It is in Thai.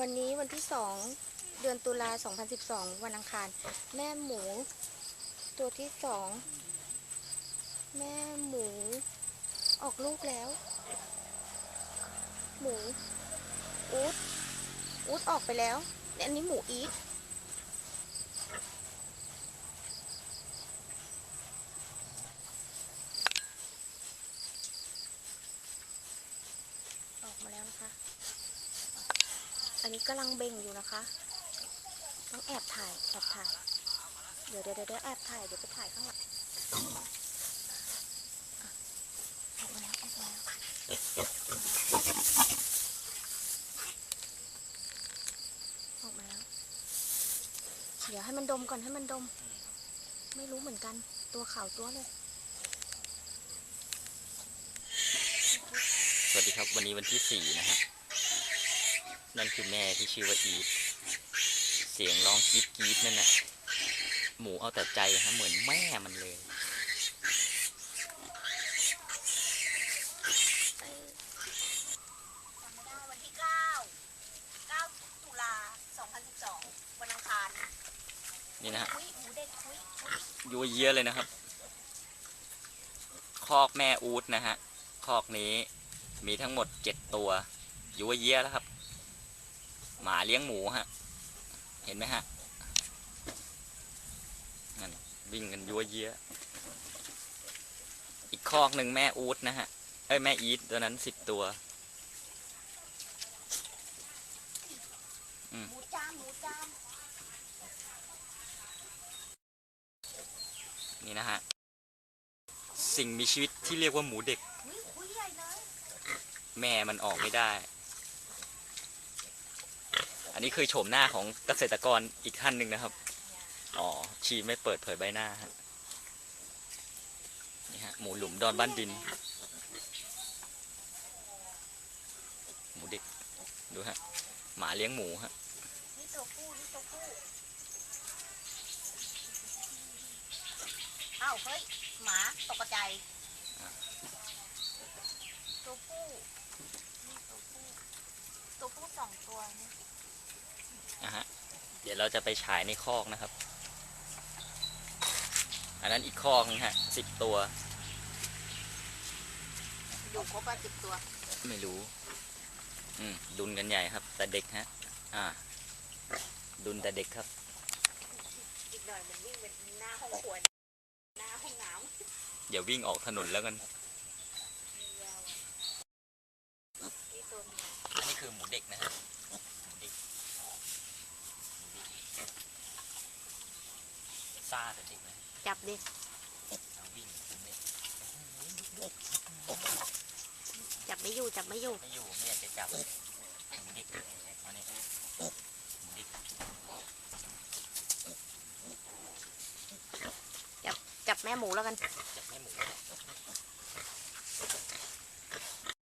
วันนี้วันที่สองเดือนตุลา 2012 วันอังคาร แม่หมู ตัวที่สองแม่หมู ออกลูกแล้ว หมูอูดอูดออกไปแล้วเนี่ยอันนี้หมูอีทออกมาแล้วนะคะ อันนี้กำลังเบ่งอยู่นะคะ ต้องแอบถ่าย แอบถ่าย เดี๋ยวเดี๋ยวเดี๋ยวแอบถ่าย เดี๋ยวไปถ่ายข้างหลังออกมาแล้วออกมาแล้วออกมาแล้ว เดี๋ยวให้มันดมก่อนให้มันดม ไม่รู้เหมือนกัน ตัวขาวตัวเลย สวัสดีครับวันนี้วันที่สี่นะฮะ นั่นคือแม่ที่ชื่อว่าอีฟเสียงร้องกรีดกรีดนั่นน่ะ หมูเอาแต่ใจฮะเหมือนแม่มันเลยจำไม่ได้วันที่ 9 9 ตุลา 2012 วันอังคารนี่นะฮะคุยหมูเด็กคุยยัวเยี้ยเลยนะครับ คอกแม่อูดนะฮะ คอกนี้มีทั้งหมดเจ็ดตัวยัวเยี้ยแล้วครับ หมาเลี้ยงหมูฮะ เห็นไหมฮะนั่นวิ่งกันยัวเยี้ยอีกคอกหนึ่งแม่อูดนะฮะ เอ้ยแม่อีทตัวนั้นสิบตัวหมูจ้ามหมูจ้ามนี่นะฮะ สิ่งมีชีวิตที่เรียกว่าหมูเด็กคุยคุยใหญ่เลยแม่มันออกไม่ได้ อันนี้คือโฉมหน้าของเกษตรกรอีกท่านหนึ่งนะครับ อ๋อ ชีไม่เปิดเผยใบหน้าฮะนี่ฮะ หมูหลุมดอนบ้านดิน หมูเด็ก ดูฮะ หมาเลี้ยงหมูฮะนี่ตัวผู้นี่ตัวผู้อ้าวเฮ้ย หมาตกใจอะตัวผู้นี่ตัวผู้ตัวผู้สองตัวนี่ นะฮะ เดี๋ยวเราจะไปฉายในคอกนะครับ อันนั้นอีกคอกนึงฮะสิบตัว อยู่ครบป่ะสิบตัว ไม่รู้ อืมดุนกันใหญ่ครับ แต่เด็กฮะ อ่า ดุนแต่เด็กครับ อีกหน่อยมันวิ่งเป็นหน้าห้องครัวหน้าห้องน้อย่าวิ่งออกถนนแล้วกันำนี่ตัวเมียอันนี้คือหมูเด็กนะฮะหมูเด็ก ซ่าแต่เด็กนะจับดิเอาวิ่งเด็กจับไม่อยู่จับไม่อยู่ไม่อยู่ไม่อยากจะจับหมูเด็กมาเนี่ยหมูเด็กจับแม่หมูแล้วกันจับไม่หมู